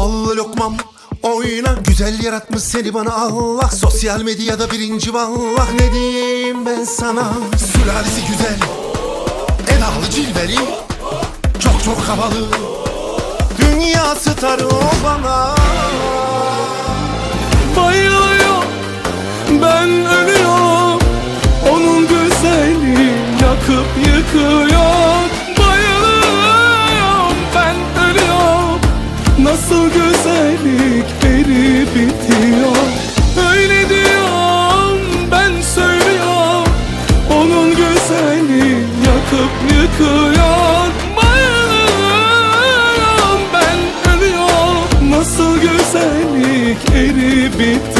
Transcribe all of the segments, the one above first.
Al lokmam oyna. Güzel yaratmış seni bana Allah. Sosyal medyada birinci vallah Ne diyeyim ben sana? Sülalesi güzel. Edalı cilveli. Çok çok havalı. Dünya starı o bana. Bayılıyor Ben ölüyorum. Onun güzelliği yakıp yıkıyor Nasıl güzellik eri bitiyor? Öyle diyorum Ben söylüyorum. Onun güzelliği yakıp yıkıyor. Bayılıyorum Ben ölüyorum. Nasıl güzellik eri bitiyor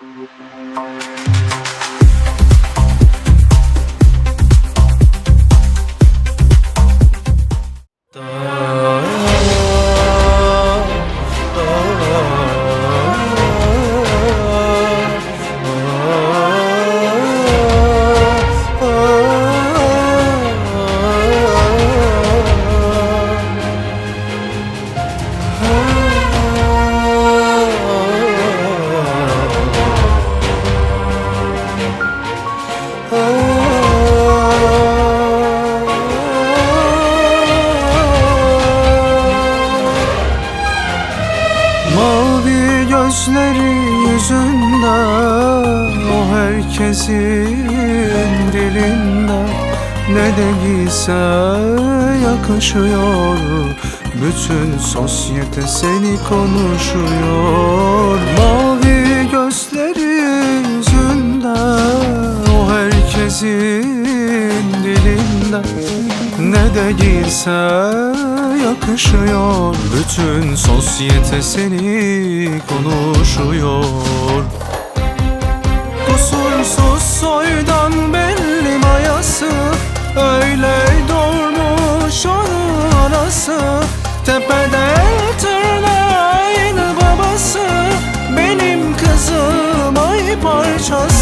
Mavi gözleri yüzünde O herkesin dilinde. Ne de giyse yakışıyor Bütün sosyete seni konuşuyor. Mavi gözleri yüzünde O herkesin dilinde Ne de giyse yakışıyor. Bütün sosyete seni konuşuyor. Kusursuz soydan belli mayası. Öyle doğmuş onun anası. Tepede tırnağın babası. Benim kızım ay parçası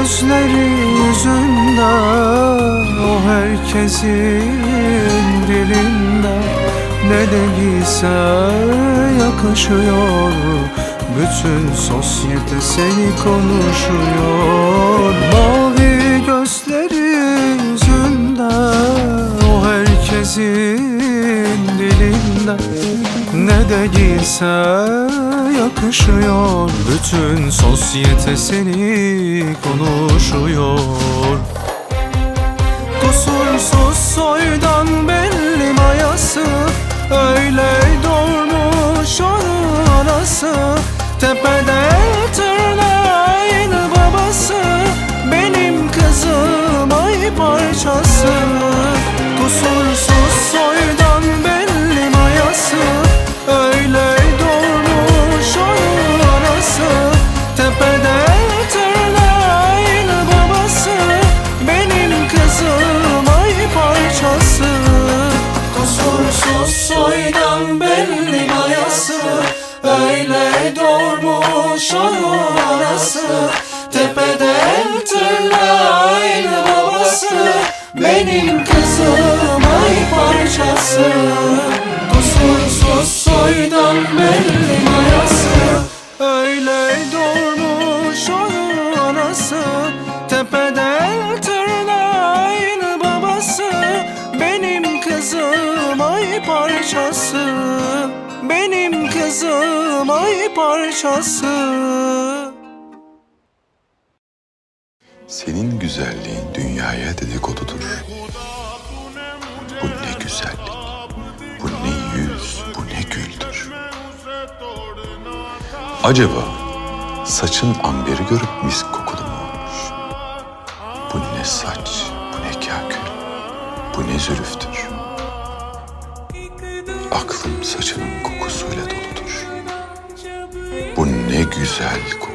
gözleri yüzünde O herkesin dilinde. Ne de giyse yakışıyor Bütün sosyete seni konuşuyor. Mavi herkesin dilinde Ne de giyse yakışıyor. Bütün sosyete seni konuşuyor. Kusur Kusursuz soydan belli mayası Öyle doğmuş onun anası. Tepeden tırnağın babası Benim kızım ay parçası doğmuş onun anası Tepeden tırnağın babası. Benim kızım ay parçası. Kusursuz soydan belli parçası Senin güzelliğin dünyaya dedikodudur. Bu ne güzellik, bu ne yüz, bu ne güldür. Acaba saçın amberi görüp mis kokulu mu olmuş? Bu ne saç, bu ne kakül, bu ne zülüftür. Aklım saçının kokusuyla doludur. Güzel.